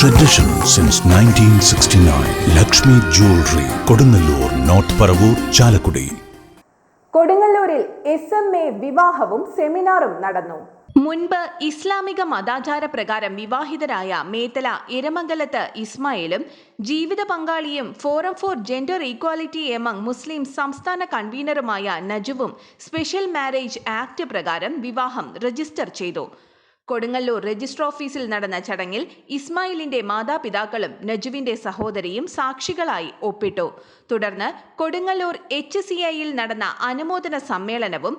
Tradition since 1969. Lakshmi Jewelry, Kodunallur, North Paravur, Chalakudy കൊടുങ്ങല്ലൂരിൽ S M A വിവാഹവും സെമിനാറും നടന്നു. മുൻപ് ഇസ്ലാമിക മതാചാര പ്രകാരം വിവാഹിതരായ മേത്തല ഇരമംഗലത്ത് ഇസ്മായിലും ജീവിത പങ്കാളിയും forum for gender equality among Muslim സംസ്ഥാന കൺവീനറുമായ നജുവും സ്പെഷ്യൽ മാരേജ് ആക്ട് പ്രകാരം വിവാഹം രജിസ്റ്റർ ചെയ്തു. കൊടുങ്ങല്ലൂർ രജിസ്റ്റർ ഓഫീസിൽ നടന്ന ചടങ്ങിൽ ഇസ്മായിലിന്റെ മാതാപിതാക്കളും നജുവിന്റെ സഹോദരിയും സാക്ഷികളായി ഒപ്പിട്ടു. തുടർന്ന് കൊടുങ്ങല്ലൂർ എച്ച് സി ഐയിൽ നടന്ന അനുമോദന സമ്മേളനവും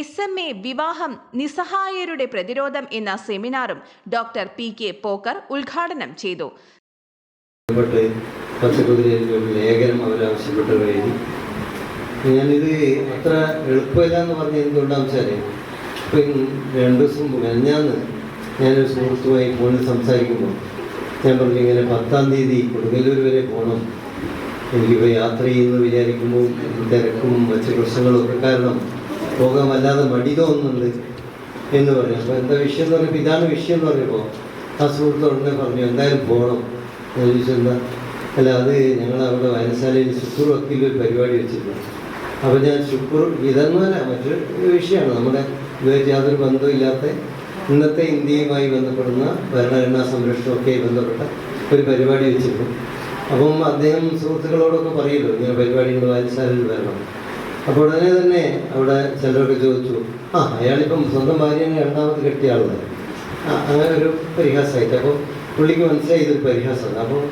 എസ് എം എ വിവാഹം നിസ്സഹായരുടെ പ്രതിരോധം എന്ന സെമിനാറും ഡോക്ടർ പി കെ പോക്കർ ഉദ്ഘാടനം ചെയ്തു. ഞാനിത് അത്ര എളുപ്പമില്ല എന്ന് പറഞ്ഞ എന്തുകൊണ്ടാണെന്ന് വെച്ചാൽ ഇപ്പം രണ്ട് ദിവസം കഴിഞ്ഞാന്ന് ഞാനൊരു സുഹൃത്തുമായി ഫോണിൽ സംസാരിക്കുമ്പോൾ ഞാൻ പറഞ്ഞു ഇങ്ങനെ പത്താം തീയതി കൊടുങ്ങല്ലൂർ വരെ പോകണം എനിക്കിപ്പോൾ യാത്ര ചെയ്യുന്നു വിചാരിക്കുമ്പോൾ തിരക്കും മറ്റു പ്രശ്നങ്ങളൊക്കെ കാരണം പോകാൻ വല്ലാതെ മടി തോന്നുന്നുണ്ട് എന്ന് പറഞ്ഞു. അപ്പോൾ എന്താ വിഷയം എന്ന് പറഞ്ഞപ്പോൾ ഇതാണ് വിഷയം എന്ന് പറഞ്ഞപ്പോൾ ആ സുഹൃത്ത് ഉടനെ പറഞ്ഞു എന്തായാലും പോകണം ഞാൻ ചോദിച്ചു എന്താ? അല്ല അത് ഞങ്ങൾ അവിടെ വയനശാലയിൽ ശുക്കൂർ വക്കീൽ ഒരു പരിപാടി വെച്ചിട്ടുണ്ട്. അപ്പോൾ ഞാൻ ശുക്കൂർ ഇതെന്നല്ല മറ്റൊരു വിഷയമാണ്. നമ്മുടെ ഇതുമായിട്ട് യാതൊരു ബന്ധമില്ലാത്ത ഇന്നത്തെ ഇന്ത്യയുമായി ബന്ധപ്പെടുന്ന ഭരണഘടനാ സംരക്ഷണമൊക്കെയായി ബന്ധപ്പെട്ട ഒരു പരിപാടി വെച്ചിരുന്നു. അപ്പം അദ്ദേഹം സുഹൃത്തുക്കളോടൊക്കെ പറയുമല്ലോ ഇങ്ങനെ പരിപാടികൾ വായനശാലയിൽ വരണം. അപ്പോൾ ഉടനെ തന്നെ അവിടെ ചിലരൊക്കെ ചോദിച്ചു ആ അയാളിപ്പം സ്വന്തം ഭാര്യനെ രണ്ടാമത് കെട്ടിയ ആളാണ് ആ, അങ്ങനെ ഒരു പരിഹാസമായിട്ട്. അപ്പോൾ പുള്ളിക്ക് മനസ്സിലായി ഇതൊരു പരിഹാസമാണ്. അപ്പോൾ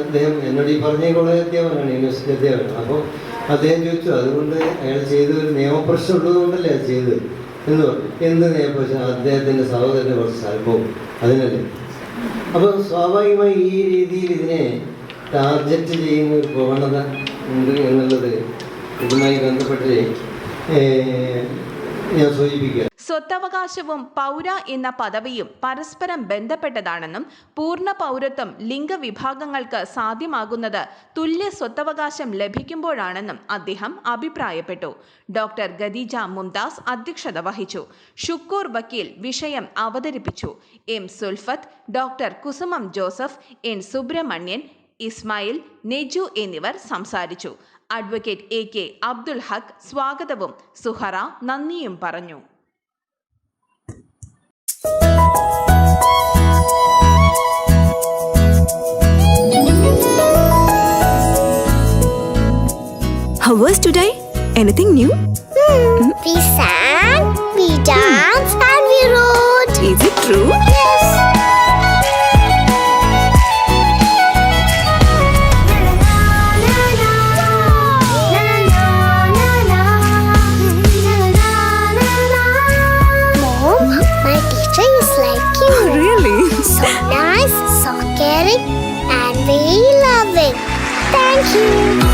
അദ്ദേഹം എന്നോട് ഈ പറഞ്ഞ കോളേജ് അധ്യാപകനാണ് യൂണിവേഴ്സിറ്റി അധ്യാപകനാണ്. അപ്പോൾ അദ്ദേഹം ചോദിച്ചു അതുകൊണ്ട് അയാൾ ചെയ്ത ഒരു നിയമപ്രശ്നം ഉള്ളതുകൊണ്ടല്ലേ അത് ചെയ്തത്? എന്ന് പറഞ്ഞു. എന്ത് നിയമപ്രശ്നം? അദ്ദേഹത്തിന്റെ സഹോദരന്റെ കുറച്ച് അനുഭവം അതിനല്ലേ. അപ്പോൾ സ്വാഭാവികമായി ഈ രീതിയിൽ ഇതിനെ ടാർഗറ്റ് ചെയ്യുന്ന ഒരു പ്രവണത ഉണ്ട് എന്നുള്ളത് ഇതുമായി ബന്ധപ്പെട്ട് ഞാൻ സൂചിപ്പിക്കുക സ്വത്തവകാശവും പൗര എന്ന പദവിയും പരസ്പരം ബന്ധപ്പെട്ടതാണെന്നും പൂർണ പൗരത്വം ലിംഗവിഭാഗങ്ങൾക്ക് സാധ്യമാകുന്നത് തുല്യ സ്വത്തവകാശം ലഭിക്കുമ്പോഴാണെന്നും അദ്ദേഹം അഭിപ്രായപ്പെട്ടു. ഡോക്ടർ ഖദീജ മുംതാസ് അധ്യക്ഷത വഹിച്ചു. ഷുക്കൂർ വക്കീൽ വിഷയം അവതരിപ്പിച്ചു. M Sulfath doctor Kusumam Joseph N Subrahmanian Ismail Neju എന്നിവർ സംസാരിച്ചു. Advocate A K Abdul Haq സ്വാഗതവും സുഹറ നന്ദിയും പറഞ്ഞു. How was today? Anything new? We sang, we danced, and we wrote. Is it true? Yes. Mom, my teacher is like you. Oh, really? So nice, so caring, and very loving. Thank you.